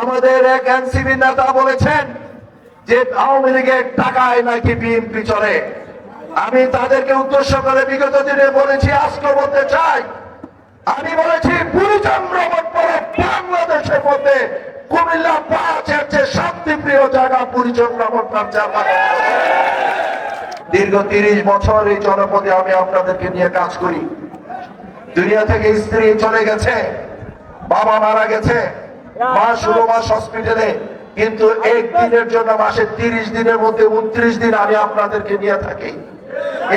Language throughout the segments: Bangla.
আমাদের এক এনসিবি নেতা বলেছেন যে আওয়ামী লীগের টাকায় নাকি বিএনপি চলে। আমি তাদেরকে উদ্দেশ্য করে বিগত দিনে বলেছি, আজকে বলতে চাই, আমি বলেছি রোবট পরে বাংলাদেশের মধ্যে কুমিল্লা পাঁচ হচ্ছে শান্তিপ্রিয় জায়গা জার্মান দীর্ঘ তিরিশ বছর এই জনপদে আমি আপনাদেরকে নিয়ে কাজ করি। দুনিয়া থেকে স্ত্রী চলে গেছে, বাবা মারা গেছে মা ষোলো মাস হসপিটালে কিন্তু এক দিনের জন্য মাসে তিরিশ দিনের মধ্যে উনত্রিশ দিন আমি আপনাদেরকে নিয়ে থাকি।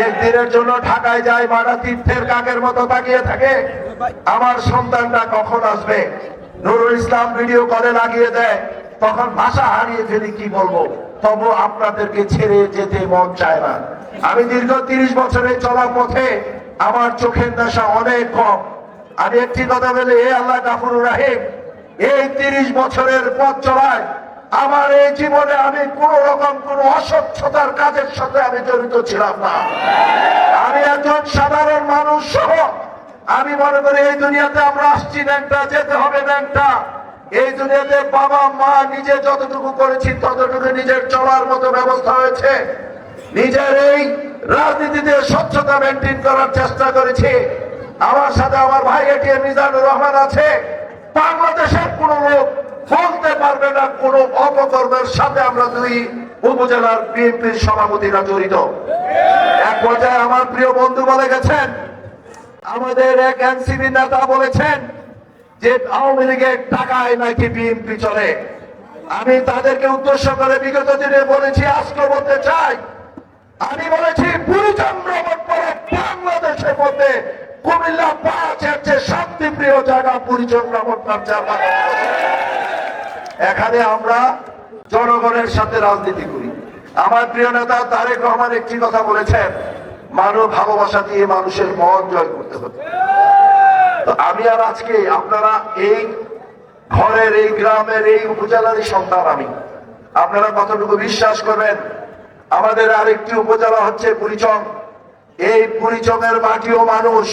একদিনের জন্য ঢাকায় যায় মারা তীর্থের কাকের মতো তাকিয়ে থাকে। আমার সন্তানটা কখন আসবে? নুরুল ইসলাম ভিডিও কলে লাগিয়ে দেয়। তখন ভাষা হারিয়ে ফেলি কি বলব? তবু আপনাদেরকে ছেড়ে যেতে মন চায় না। আমি দীর্ঘ তিরিশ বছরে চলার পথে আমার চোখের নেশা অনেক কম। আমি একটি কথা বলে এ আল্লাহ গাফুর রাহিম এই তিরিশ বছরের পথ চলায় আমার এই জীবনে আমি কোন রকম কোন অস্বচ্ছতার কাজের সাথে আমি জড়িত ছিলাম না। আমি একজন সাধারণ মানুষ সহ, আমি মনে করি এই দুনিয়াতে আমরা আসছি ন্যাংটা যেতে হবে ন্যাংটা এই দুনিয়াতে বাবা, মা নিজে যতটুকু করেছি ততটুকু নিজের চলার মতো ব্যবস্থা হয়েছে। নিজের এই রাজনীতিতে স্বচ্ছতা মেনটেন করার চেষ্টা করেছি। আমার সাথে আমার ভাই এটিএম মিজানুর রহমান আছে। বাংলাদেশের কোন লোক বলতে পারবে না কোন অপকর্মের সাথে আমরা দুই উপজেলার বিএনপির সভাপতিরা জড়িত। এক পর্যায়ে আমার প্রিয় বন্ধু বলে গেছেন, আমাদের এক এনসিবি নেতা বলেছেন যে আওয়ামী লীগের টাকায় নাকি বিএনপি চলে। আমি তাদেরকে উদ্দেশ্য করে বিগত দিনে বলেছি আজকে বলতে চাই। আমি বলেছি পুরুষম রোবট পরে বাংলাদেশের মধ্যে কুমিল্লা পাঁচ হচ্ছে শান্তিপ্রিয় জায়গা পুরুষম রোবট নাম এখানে আমরা জনগণের সাথে রাজনীতি করি। আমার প্রিয় নেতা তারেক রহমান একটি কথা বলেছেন, মানব ভালোবাসা দিয়ে মানুষের মন জয় করতে হবে। তো আমি আর আজকে আপনারা এই ঘরের, এই গ্রামের, এই উপজেলারই সন্তান আমি। আপনারা কতটুকু বিশ্বাস করবেন? আমাদের আরেকটি উপজেলা হচ্ছে পুরিচং এই পুরিচমের মাটিও মানুষ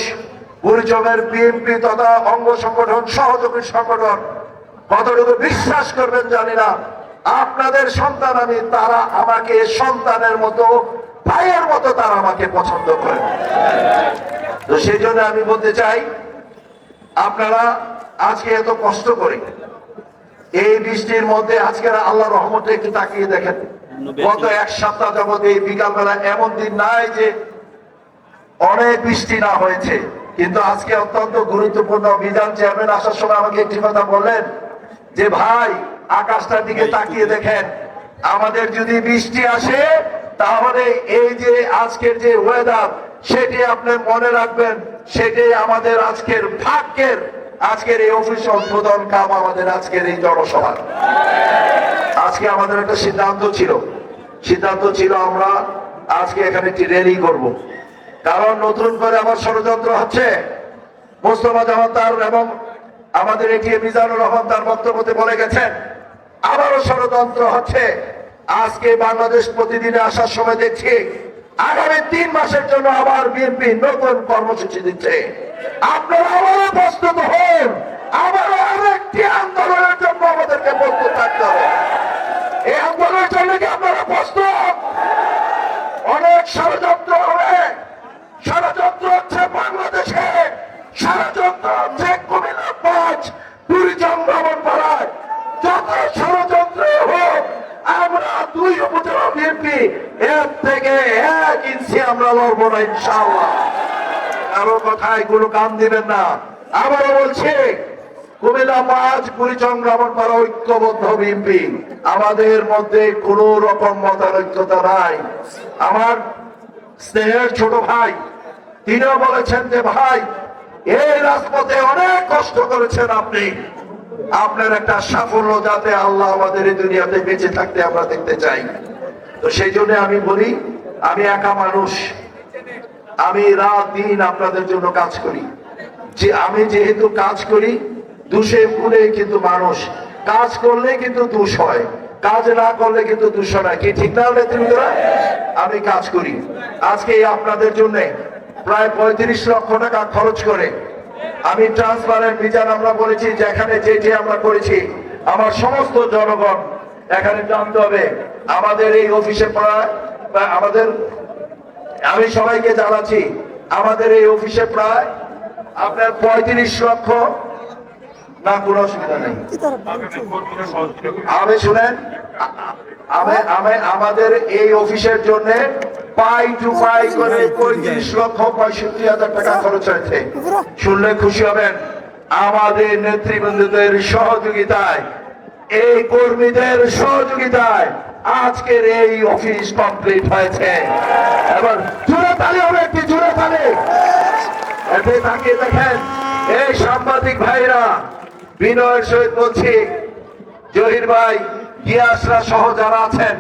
পুরিচমের বিএনপি তথা অঙ্গ সংগঠন সহযোগী সংগঠন কতটুকু বিশ্বাস করবেন জানি না। আপনাদের সন্তান আমি, তারা আমাকে সন্তানের মতো, ভাইয়ের মতো তারা আমাকে পছন্দ করেন তো সেই জন্য আমি বলতে চাই, আপনারা আজকে এত কষ্ট করে এই বৃষ্টির মধ্যে আজকে আল্লাহ রহমতে একটু তাকিয়ে দেখেন। গত এক সপ্তাহ যাবত এই বিকালবেলা এমন দিন নাই যে অনেক বৃষ্টি না হয়েছে। কিন্তু আজকে অত্যন্ত গুরুত্বপূর্ণ বিধান চেয়ারম্যান আসার সময় আমাকে একটি কথা বললেন যে ভাই আকাশটার দিকে তাকিয়ে দেখেন। আমাদের যদি বৃষ্টি আসে তাহলে এই যে আজকের যে ওয়েদার সেটি আপনি মনে রাখবেন সেটাই আমাদের আজকের ভাগ্যের আজকের এই অফিস উদ্বোধন কাম আমাদের আজকের এই জনসভা আজকে আমাদের একটা সিদ্ধান্ত ছিল। সিদ্ধান্ত ছিল আমরা আজকে এখানে একটি র্যালি করব। কারণ নতুন করে আবার ষড়যন্ত্র হচ্ছে। মোস্তফা জামান তার এবং আমাদের এটিএ মিজানুর রহমান তার বক্তব্যতে বলে গেছেন, আবারও ষড়যন্ত্র হচ্ছে। আজকে বাংলাদেশ প্রতিদিনে আসার সময় দেখছি, আগামী তিন মাসের জন্য আবার বিএনপি নতুন কর্মসূচি দিচ্ছে। আপনারা আবারও প্রস্তুত হন আবারও আরেকটি আন্দোলনের জন্য আমাদেরকে প্রস্তুত থাকতে হবে এই আন্দোলনের জন্য কি আপনারা প্রস্তুত অনেক ষড়যন্ত্র হবে ষড়যন্ত্র হচ্ছে বাংলাদেশে ষড়যন্ত্র হচ্ছে কুমিল্লা পাঁচ টুরিজম ভ্রমণ পাড়ায় যত ষড়যন্ত্র হোক আমরা দুই উপজেলা বিএনপি এর থেকে এক ইঞ্চি আমরা লড়বো না, ইনশাআল্লাহ। কারও কথায় কোনো কান দিবেন না। আবারও বলছি, কুমিল্লা পাঁচ কুড়িচং পাড়া ঐক্যবদ্ধ বিএনপি। আমাদের মধ্যে কোন রকম মতানৈক্যতা নাই। আমার স্নেহের ছোট ভাই, তিনিও বলেছেন যে, ভাই, এই রাজপথে অনেক কষ্ট করেছেন আপনি। আপনার একটা সাফল্য যাতে আল্লাহ আমাদের এই দুনিয়াতে বেঁচে থাকতে আমরা দেখতে চাই। তো সেই জন্য আমি বলি, আমি একা মানুষ। আমি রাত দিন আপনাদের জন্য কাজ করি। যে আমি যেহেতু কাজ করি, দুষে গুণে কিন্তু মানুষ, কাজ করলে কিন্তু দুষ হয়, কাজ না করলে কিন্তু দুষ হয় কি ঠিক না নেতৃত্বরা আমি কাজ করি। আজকে আপনাদের জন্য প্রায় পঁয়ত্রিশ লক্ষ টাকা খরচ করে আমি ট্রান্সপারেন্ট বিজান আমরা বলেছি যেখানে যেটি আমরা করেছি, আমার সমস্ত জনগণ এখানে জানতে হবে। আমাদের এই অফিসে বা আমাদের আমি সবাইকে জানাচ্ছি, আমাদের এই অফিসে প্রায় আপনার পঁয়ত্রিশ লক্ষ, না, কোনো অসুবিধা নেই। আমি শুনেন, আমি আমি আমাদের এই অফিসের জন্য পাই টু পাই করে পঁয়ত্রিশ লক্ষ পঁয়ষট্টি হাজার টাকা খরচ হয়েছে। শুনলে খুশি হবেন, আমাদের নেতৃবৃন্দদের সহযোগিতায় এই কর্মীদের সহযোগিতায় আজকের এই অফিস কমপ্লিট হয়েছে। এবার জোরে তালি হবে একটি জোরে তালি। এতে তাকিয়ে দেখেন এই সাংবাদিক ভাইরা, বিনয়ের সহিত বলছি, জহির ভাই, গিয়াসরা সহ যারা আছেন,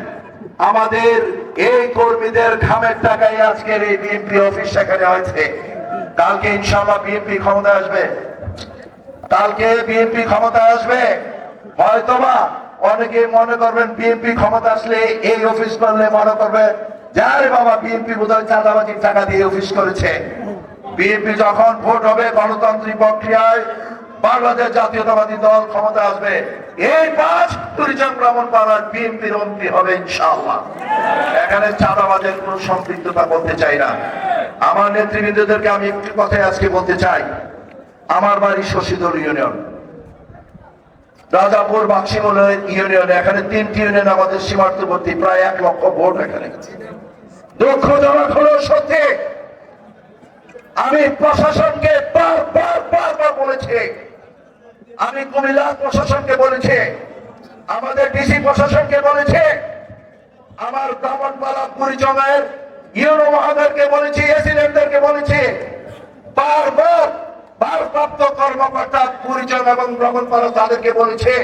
আমাদের এই কর্মীদের ঘামের টাকায় আজকের এই বিএনপি অফিস সেখানে হয়েছে। কালকে ইনশাল্লাহ বিএনপি ক্ষমতা আসবে। কালকে বিএনপি ক্ষমতা আসবে। হয়তোবা অনেকে মনে করবেন বিএনপি ক্ষমতা আসলে এই অফিস করলে মনে করবে যারে বাবা, বিএনপি বোধহয় চাঁদাবাজির টাকা দিয়ে অফিস করেছে। বিএনপি যখন ভোট হবে, গণতান্ত্রিক প্রক্রিয়ায় বাংলাদেশ জাতীয়তাবাদী দল ক্ষমতা আসবে। এই পাঁচ টুরিজম ভ্রমণ পাড়ার বিএনপির মন্ত্রী হবে ইনশাআল্লাহ। এখানে চাঁদাবাজের কোন সম্পৃক্ততা করতে চাই না। আমার নেতৃবৃন্দদেরকে আমি একটি কথাই আজকে বলতে চাই। আমার বাড়ি শশীদল ইউনিয়ন। রাজাপুর বাক্সিমল ইউনিয়ন, এখানে তিনটি ইউনিয়ন আমাদের সীমান্তবর্তী, প্রায় এক লক্ষ ভোট এখানে। দুঃখজনক হলো সত্যি, আমি প্রশাসনকে বলেছি। আমি কুমিল্লা প্রশাসনকে বলেছি, আমাদের ডিসি প্রশাসনকে বলেছে, আমার ব্রাহ্মণপাড়া পরিচমের ইউনো মহাদেরকে বলেছি এসিডেন্টদেরকে বলেছি বারবার ভারপ্রাপ্ত কর্মকর্তা পরিচয় এবং ব্রাহ্মণপাড়া তাদেরকে বলেছে,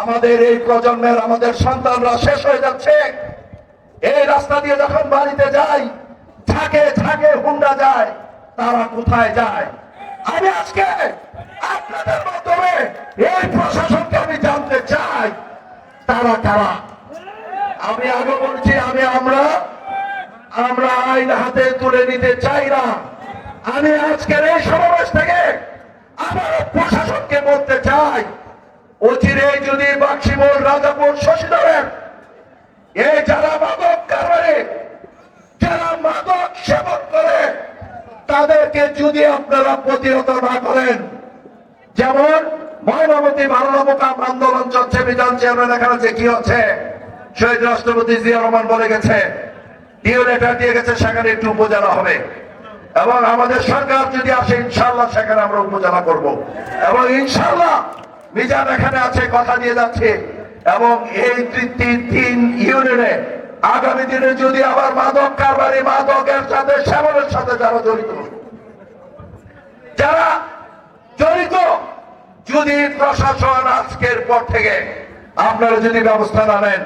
আমাদের এই প্রজন্মের আমাদের সন্তানরা শেষ হয়ে যাচ্ছে। এই রাস্তা দিয়ে যখন বাড়িতে যাই থাকে থাকে হুন্ডা যায়, তারা কোথায় যায়? আমি আজকে আপনাদের মাধ্যমে এই প্রশাসনকে আমি জানতে চাই, তারা কারা? আমি আগে বলছি, আমি আমরা আমরা আইন হাতে তুলে নিতে চাই না। আমি আজকের এই সমাবেশ থেকে আমার প্রশাসনকে বলতে চাই, অচিরে যদি বাক্সিমোল রাজাপুর শশীধরের এই যারা মাদক কারবারে, যারা মাদক সেবন করে, তাদেরকে যদি আপনারা প্রতিহত না করেন, যেমন ময়নামতি মোকাম আন্দোলন চলছে, বিধান চেয়ারম্যান এখানে যে কি হচ্ছে, শহীদ রাষ্ট্রপতি জিয়া রহমান বলে গেছে ডিও লেটার দিয়ে গেছে, সেখানে একটু উপজেলা হবে। এবং আমাদের সরকার যদি আসে ইনশাল্লাহ সেখানে আমরা উপজেলা করব। এবং ইনশাল্লাহ মিজান এখানে আছে, কথা দিয়ে যাচ্ছে। এবং এই তিন- ইউনিয়নে আগামী দিনে যদি আবার মাদক কারবারি মাদকের সাথে সেবনের সাথে যারা জড়িত যারা জড়িত, যদি প্রশাসন আজকের পর থেকে আপনারা যদি ব্যবস্থা না নেন,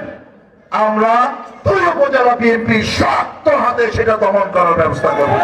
আমরা দুই উপজেলা বিএনপি শক্ত হাতে সেটা দমন করার ব্যবস্থা করব।